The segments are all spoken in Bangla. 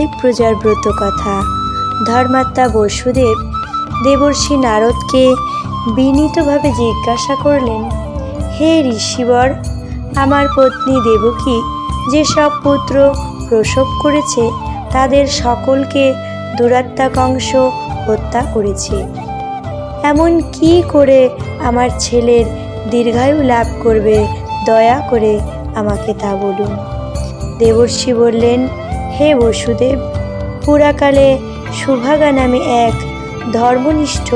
কার্তিক পূজার ব্রত কথা। ধর্মাত্মা বসুদেব দেবর্ষি নারদকে বিনীতভাবে জিজ্ঞাসা করলেন, হে ঋষিবর, আমার পত্নী দেবকী যেসব পুত্র প্রসব করেছে, তাদের সকলকে দুরাত্মা কংস হত্যা করেছে। এমন কি করে আমার ছেলের দীর্ঘায়ু লাভ করবে? দয়া করে আমাকে তা বলুন। দেবর্ষি বললেন হে বসুদেব, পুরাকালে সুভাগা নামে এক ধর্মনিষ্ঠ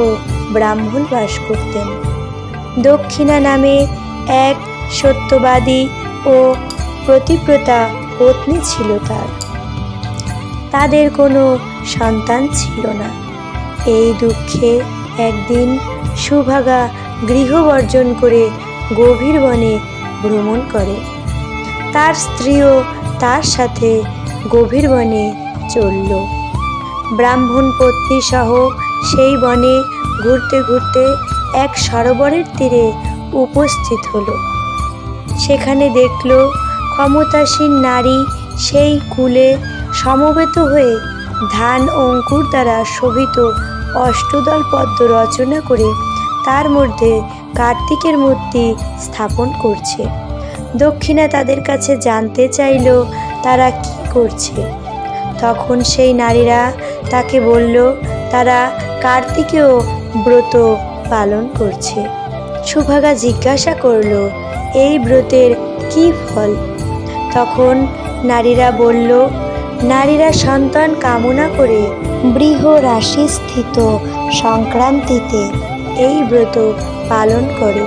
ব্রাহ্মণ বাস করতেন। দক্ষিণা নামে এক সত্যবাদী ও প্রতিপ্রতা পত্নী ছিল তার। তাদের কোনো সন্তান ছিল না। এই দুঃখে একদিন সুভাগা গৃহবর্জন করে গভীর বনে ভ্রমণ করে। তার স্ত্রীও তার সাথে গভীর বনে চলল। ব্রাহ্মণ পত্নী সহ সেই বনে ঘুরতে ঘুরতে এক সরোবরের তীরে উপস্থিত হলো। সেখানে দেখল ক্ষমতাসীন নারী সেই কুলে সমবেত হয়ে ধান অঙ্কুর দ্বারা শোভিত অষ্টদল পদ্ম রচনা করে তার মধ্যে কার্তিকের মূর্তি স্থাপন করছে। দক্ষিণা তাদের কাছে জানতে চাইল, তারা কি করছে। তখন সেই নারীরা তাকে বলল, তারা কার্তিকেও ব্রত পালন করছে। সুভাগা জিজ্ঞাসা করল, এই ব্রতের কি ফল? তখন নারীরা বলল, নারীরা সন্তান কামনা করে বৃহ রাশি স্থিত সংক্রান্তিতে এই ব্রত পালন করে।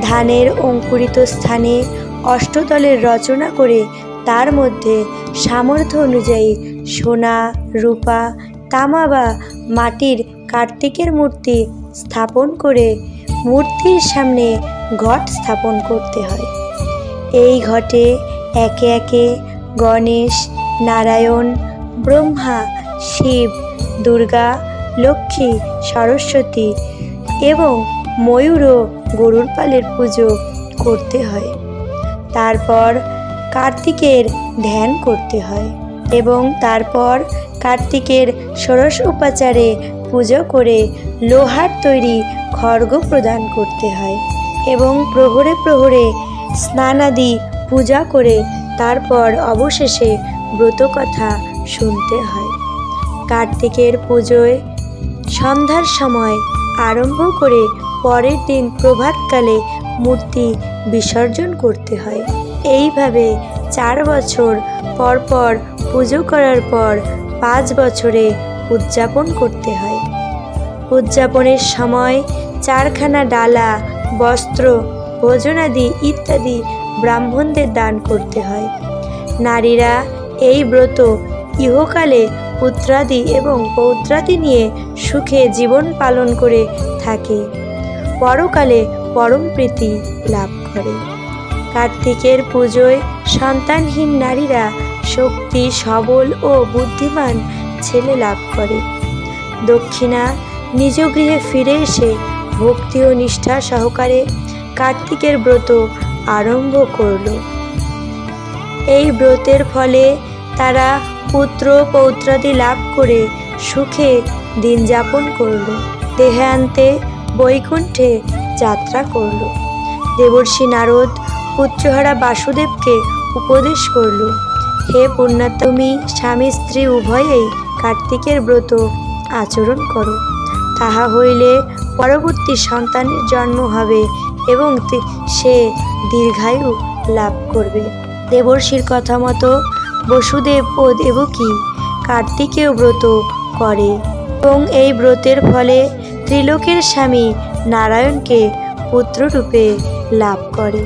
ধানের অঙ্কুরিত স্থানে অষ্টদলের রচনা করে তার মধ্যে সামর্থ্য অনুযায়ী সোনা, রূপা, তামা বা মাটির কার্তিকের মূর্তি স্থাপন করে মূর্তির সামনে ঘট স্থাপন করতে হয়। এই ঘটে একে একে গণেশ, নারায়ণ, ব্রহ্মা, শিব, দুর্গা, লক্ষ্মী, সরস্বতী এবং ময়ূর ও গরুর পালের পুজো করতে হয়। তারপর কার্তিকের ধ্যান করতে হয় এবং তারপর কার্তিকের ষোড়শ উপাচারে পুজো করে লোহার তৈরি খড়গ প্রদান করতে হয় এবং প্রহরে প্রহরে স্নানাদি পূজা করে তারপর অবশেষে ব্রতকথা শুনতে হয়। কার্তিকের পুজোয় সন্ধ্যার সময় আরম্ভ করে পরের দিন প্রভাতকালে মূর্তি বিসর্জন করতে হয়। এইভাবে চার বছর পর পর পুজো করার পর পাঁচ বছরে উদযাপন করতে হয়। উদযাপনের সময় চারখানা ডালা, বস্ত্র, ভোজনাদি ইত্যাদি ব্রাহ্মণদের দান করতে হয়। নারীরা এই ব্রত ইহকালে পুত্রাদি এবং পৌত্রাদি নিয়ে সুখে জীবন পালন করে থাকে। পরকালে পরম প্রীতি লাভ করে। কার্তিকের পুজোয় সন্তানহীন নারীরা শক্তি, সবল ও বুদ্ধিমান ছেলে লাভ করে। দক্ষিণা নিজ গৃহে ফিরে এসে ভক্তি ও নিষ্ঠা সহকারে কার্তিকের ব্রত আরম্ভ করল। এই ব্রতের ফলে তারা পুত্র পৌত্রাদি লাভ করে সুখে দিন যাপন করল। দেহান্তে বৈকুণ্ঠে যাত্রা করল। দেবর্ষি নারদ পুত্রহারা বাসুদেবকে উপদেশ করল, হে পুণ্যা, তুমি স্বামী স্ত্রী উভয়েই কার্তিকের ব্রত আচরণ করো। তাহা হইলে পরবর্তী সন্তানের জন্ম হবে এবং সে দীর্ঘায়ু লাভ করবে। দেবর্ষির কথা মতো বসুদেব ও দেবকী কার্তিকেয় ব্রত করে এবং এই ব্রতের ফলে ত্রিলোকের স্বামী নারায়ণকে পুত্ররূপে লাভ করে।